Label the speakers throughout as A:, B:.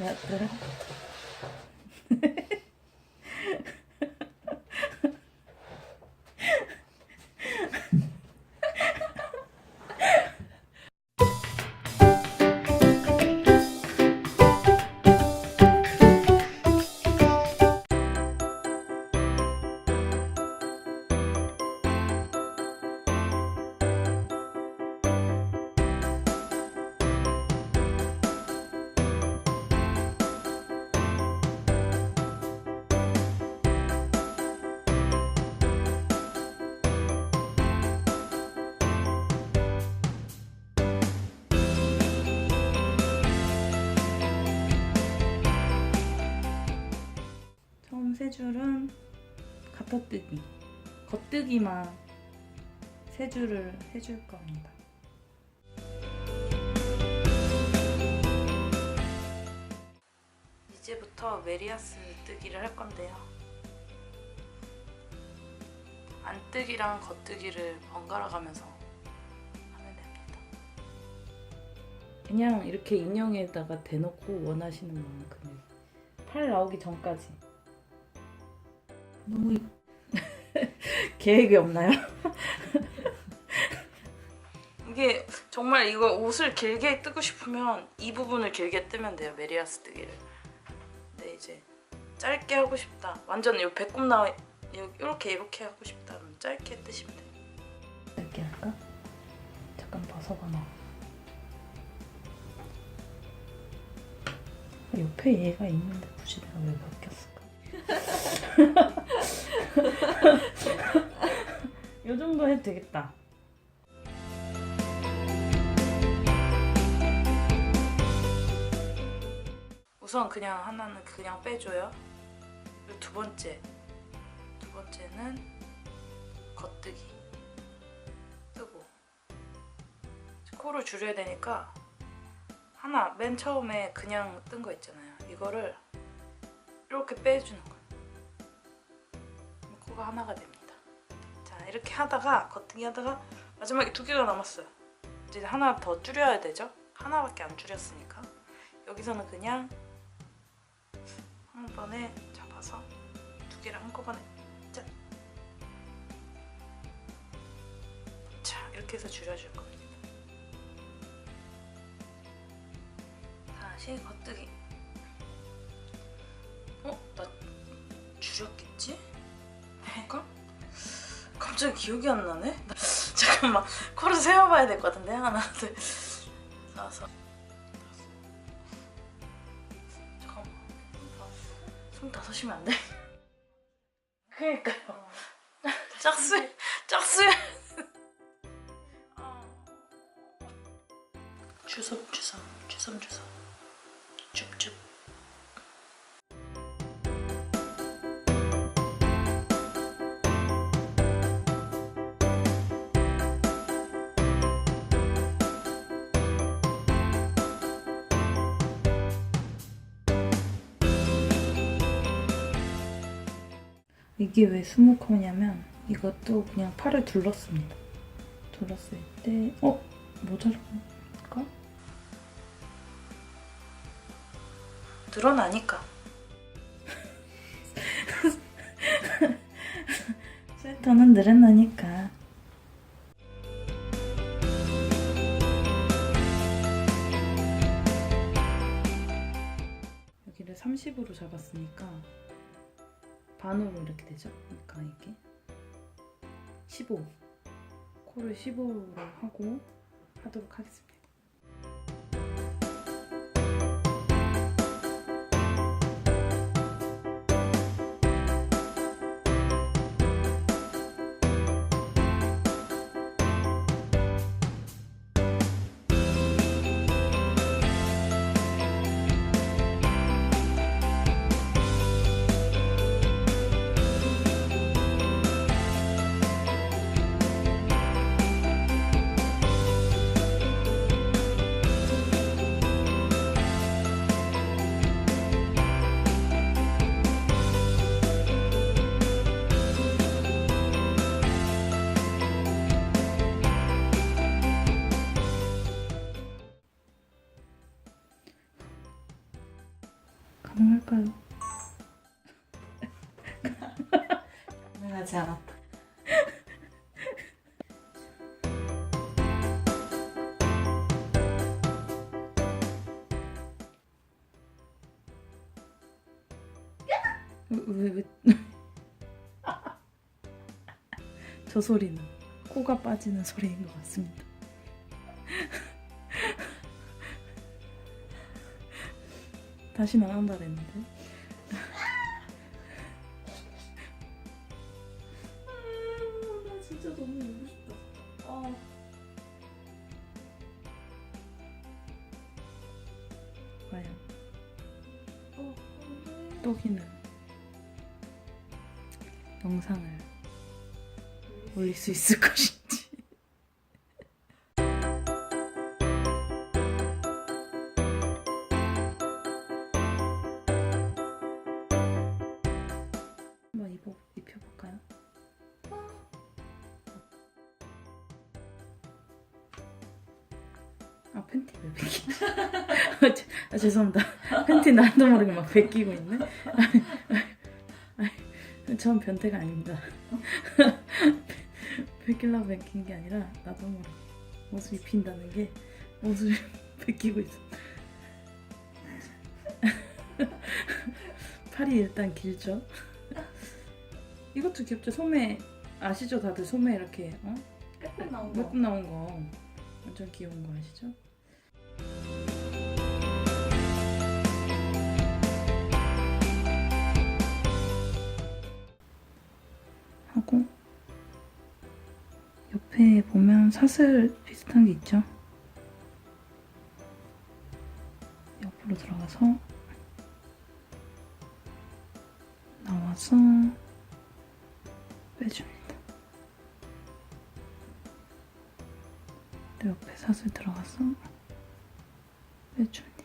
A: 얘들아. 세 줄은 가타뜨기, 겉뜨기만 세 줄을 해줄 겁니다. 이제부터 메리아스 뜨기를 할 건데요. 안뜨기랑 겉뜨기를 번갈아 가면서 하면 됩니다. 그냥 이렇게 인형에다가 대놓고 원하시는 만큼 팔 나오기 전까지 너무 이- 계획이 없나요? 이게 정말 이거 옷을 길게 뜨고 싶으면 이 부분을 길게 뜨면 돼요 메리아스 뜨기를 근데 이제 짧게 하고 싶다 완전 이 배꼽 나와 이렇게 이렇게 하고 싶다 그러면 짧게 뜨시면 돼요 짧게 할까? 잠깐 벗어봐 놔 옆에 얘가 있는데 굳이 내가 왜 바뀌었을까? 이 정도 해도 되겠다. 우선 그냥 하나는 그냥 빼줘요. 그리고 두 번째, 두 번째는 겉뜨기 뜨고 코를 줄여야 되니까 하나 맨 처음에 그냥 뜬 거 있잖아요. 이거를 이렇게 빼주는 거 코가 하나가 됩니다. 자 이렇게 하다가 겉뜨기 하다가 마지막에 두 개가 남았어요. 이제 하나 더 줄여야 되죠? 하나밖에 안 줄였으니까 여기서는 그냥 한 번에 잡아서 두 개를 한꺼번에 짠. 자 이렇게 해서 줄여줄 겁니다. 다시 겉뜨기. 어? 나 줄였겠지? 해볼까? 갑자기 기억이 안 나네? 나- 잠깐만 코를 세어봐야 될 것 같은데 하나 둘 다섯 잠깐만. 스물 다섯이면 안 돼? 그니까요. 짝수 짝수 주섬 주섬 주섬 주섬. 줍줍 이게 왜 스모커냐면 이것도 그냥 팔을 둘렀습니다. 둘렀을 때 어? 모자랄까? 늘어나니까 스웨터는 늘어나니까 여기를 30으로 잡았으니까 반으로 이렇게 되죠? 그러니까 이게 15 코를 15로 하고 하도록 하겠습니다. 할까요?
B: 가능하지 않았다.
A: 왜, 왜, 저 소리는 코가 빠지는 소리인 것 같습니다. 다시는 안 한다 그랬는데. 나 진짜 너무 울고 싶다. 아. 과연
B: 어,
A: 또기는 영상을 올릴 수 있을 것인지. 아 팬티 왜 벗기? 아, 죄- 아 죄송합니다. 팬티 나도 모르게 막 벗기고 있네. 전 변태가 아닙니다. 벗기려고 벗긴 게 아니라 나도 모르게 옷을 입힌다는 게 옷을 벗기고 있어. 팔이 일단 길죠. 이것도 귀엽죠. 소매 아시죠? 다들 소매 이렇게 어?
B: 예쁜 나온 거.
A: 예쁜 나온 거 완전 귀여운 거 아시죠? 하고 옆에 보면 사슬 비슷한 게 있죠? 옆으로 들어가서 나와서 빼줍니다. 또 옆에 사슬 들어가서 빼줍니다.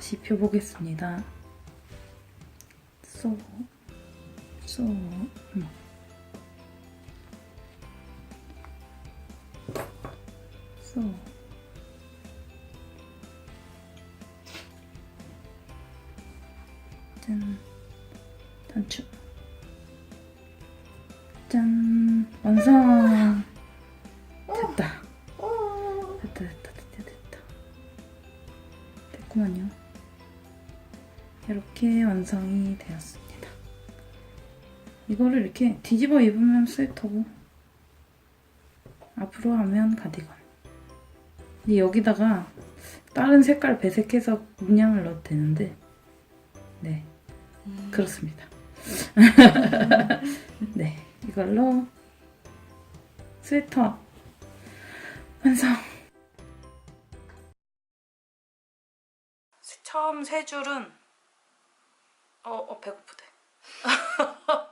A: 다시 펴보겠습니다. 쏘, 쏘, 어머. 쏘. 짠, 단추. 짠, 완성! 이거를 이렇게 뒤집어 입으면 스웨터고 앞으로 하면 가디건. 근데 여기다가 다른 색깔 배색해서 문양을 넣어도 되는데 네 그렇습니다. 네 이걸로 스웨터 완성. 처음 세 줄은 어, 어 배고프대.